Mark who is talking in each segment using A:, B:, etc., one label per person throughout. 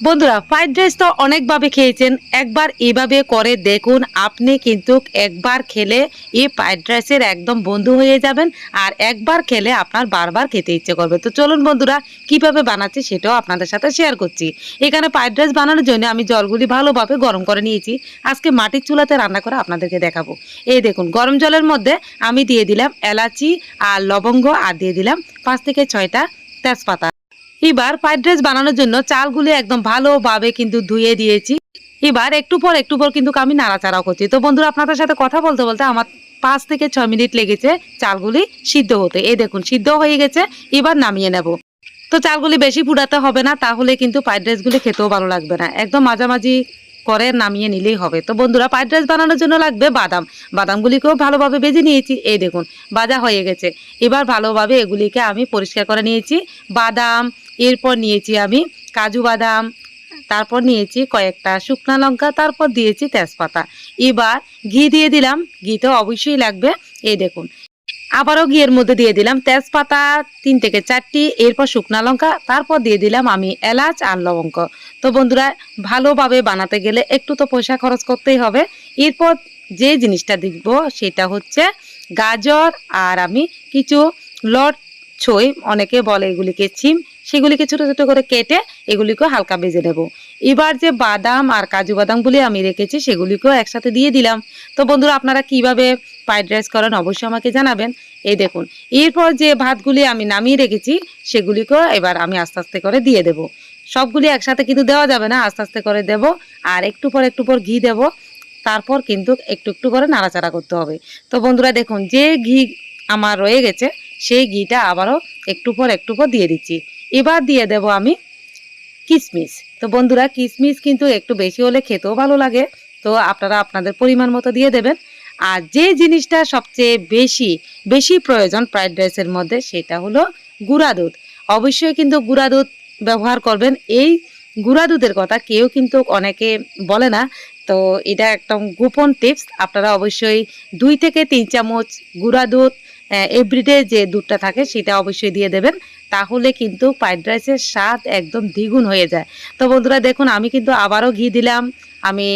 A: বন্ধুরা fried rice তো অনেকভাবে খেয়েছেন। একবার এভাবে করে দেখুন, আপনি কিন্তু একবার খেলে এই ফ্রাইড রাইসের একদম বন্ধু হয়ে যাবেন আর একবার খেলে আপনার বারবার খেতে ইচ্ছে করবে। তো চলুন বন্ধুরা, কীভাবে বানাচ্ছি সেটাও আপনাদের সাথে শেয়ার করছি। এখানে ফ্রাইড রাইস বানানোর জন্য আমি জলগুলি ভালোভাবে গরম করে নিয়েছি। আজকে মাটির চুলাতে রান্না করে আপনাদেরকে দেখাবো। এই দেখুন, গরম জলের মধ্যে আমি দিয়ে দিলাম এলাচি আর লবঙ্গ আর দিয়ে দিলাম পাঁচ থেকে ছয়টা তেজপাতা। এবার ফ্রাইড রাইস বানানোর জন্য চালগুলি একদম ভালোভাবে কিন্তু ধুয়ে দিয়েছি। এবার একটু পর একটু পর কিন্তু আমি নাড়াচাড়াও করছি। তো বন্ধুরা, আপনাদের সাথে কথা বলতে বলতে আমার পাঁচ থেকে ছয় মিনিট লেগেছে চালগুলি সিদ্ধ হতে। এই দেখুন, সিদ্ধ হয়ে গেছে, এবার নামিয়ে নেব। তো চালগুলি বেশি ফুটাতে হবে না, তাহলে কিন্তু ফ্রাইড রাইসগুলি খেতেও ভালো লাগবে না। একদম মাঝামাঝি করে নামিয়ে নিলেই হবে। তো বন্ধুরা ফ্রাইড রাইস বানানোর জন্য লাগবে বাদাম। বাদামগুলিকেও ভালোভাবে ভেজে নিয়েছি, এই দেখুন বাজা হয়ে গেছে। এবার ভালোভাবে এগুলিকে আমি পরিষ্কার করে নিয়েছি। বাদাম এরপর নিয়েছি আমি কাজু বাদাম, তারপর নিয়েছি কয়েকটা শুকনো লঙ্কা, তারপর দিয়েছি তেজপাতা। এবার ঘি দিয়ে দিলাম। ঘি তো অবশ্যই লাগবে। এই দেখুন, আবারও ঘিয়ের মধ্যে দিয়ে দিলাম তেজপাতা তিন থেকে চারটি, এরপর শুকনো লঙ্কা, তারপর দিয়ে দিলাম আমি এলাচ আর লবঙ্গ। তো বন্ধুরা, ভালোভাবে বানাতে গেলে একটু তো পয়সা খরচ করতেই হবে। এরপর যে জিনিসটা দিব সেটা হচ্ছে গাজর আর আমি কিছু লট ছই, অনেকে বলে এগুলিকে চিম সেগুলিকে ছোট ছোট করে কেটে এগুলিকে হালকা ভেজে নেব। এবার যে বাদাম আর কাজু বাদামগুলি আমি রেখেছি, সেগুলিকেও একসাথে দিয়ে দিলাম। তো বন্ধুরা, আপনারা কীভাবে ফ্রাইড রাইস করেন অবশ্যই আমাকে জানাবেন। এই দেখুন, এরপর যে ভাতগুলি আমি নামিয়ে রেখেছি, সেগুলিকেও এবার আমি আস্তে আস্তে করে দিয়ে দেব। সবগুলি একসাথে কিন্তু দেওয়া যাবে না, আস্তে আস্তে করে দেব আর একটু পর একটু পর ঘি দেব। তারপর কিন্তু একটু একটু করে নাড়াচাড়া করতে হবে। তো বন্ধুরা, দেখুন, যে ঘি আমার রয়ে গেছে সেই ঘিটা আবারও একটু পর একটু পর দিয়ে দিচ্ছি। এবার দিয়ে দেব আমি কিশমিশ তো বন্ধুরা কিশমিশ কিন্তু একটু বেশি হলে খেতেও ভালো লাগে। তো আপনারা আপনাদের পরিমাণ মতো দিয়ে দেবেন। আর যে জিনিসটা সবচেয়ে বেশি বেশি প্রয়োজন ফ্রাইড রাইসের মধ্যে, সেটা হলো গুঁড়া দুধ। অবশ্যই কিন্তু গুঁড়া দুধ ব্যবহার করবেন। এই গুঁড়া দুধের কথা কেউ কিন্তু অনেকে বলে না। তো এটা একদম গোপন টিপস। আপনারা অবশ্যই দুই থেকে তিন চামচ গুঁড়া দুধ এভরিডে যে দুধটা থাকে সেটা অবশ্যই দিয়ে দেবেন। তাহলে কিন্তু ফ্রাইড রাইসের স্বাদ একদম দ্বিগুণ হয়ে যায়। তো বন্ধুরা দেখুন, আমি কিন্তু আবারও ঘি দিলাম। আমি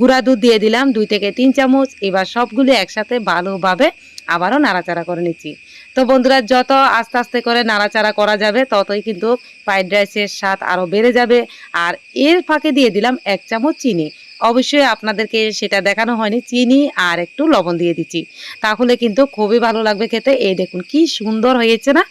A: গুঁড়া দুধ দিয়ে দিলাম, দুই থেকে তিন চামচ। এবার সবগুলো একসাথে ভালোভাবে আবারও নাড়াচাড়া করে নিচ্ছি। তো বন্ধুরা, যত আস্তে আস্তে করে নাড়াচাড়া করা যাবে, ততই কিন্তু ফ্রাইড রাইসের স্বাদ আরও বেড়ে যাবে। আর এর ফাঁকে দিয়ে দিলাম এক চামচ চিনি। অবশ্যই আপনাদেরকে সেটা দেখানো হয়নি, চিনি আর একটু লবণ দিয়ে দিচ্ছি। তাহলে কিন্তু খুবই ভালো লাগবে খেতে। এই দেখুন কি সুন্দর হয়েছে না?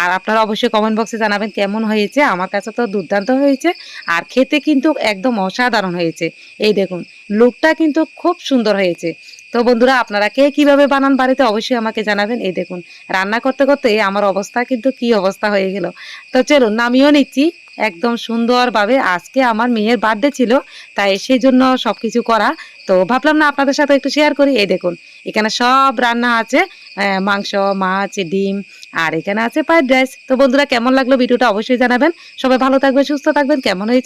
A: আর আপনারা অবশ্যই কমেন্ট বক্সে জানাবেন কেমন হয়েছে। আমার কাছে তো দুর্দান্ত হয়েছে। আর খেতে কিন্তু একদম অসাধারণ হয়েছে। এই দেখুন লুকটা কিন্তু খুব সুন্দর হয়েছে। তো বন্ধুরা, আপনারা কে কীভাবে বানান বাড়িতে অবশ্যই আমাকে জানাবেন। এই দেখুন, রান্না করতে করতে আমার অবস্থা কিন্তু কি অবস্থা হয়ে গেল। তো চলুন, নামিয়েও নিচ্ছি। একদম সুন্দরভাবে আজকে আমার মেয়ের বার্থডে ছিল, তাই সেই জন্য সব কিছু করা। তো ভাবলাম না আপনাদের সাথে একটু শেয়ার করি। এই দেখুন, এখানে সব রান্না আছে মাংস, মাছ, ডিম, আর এখানে আছে ফ্রাইড রাইস তো বন্ধুরা, কেমন লাগল ভিডিওটা অবশ্যই জানাবেন। সবাই ভালো থাকবেন, সুস্থ থাকবেন। কেমন হয়েছে?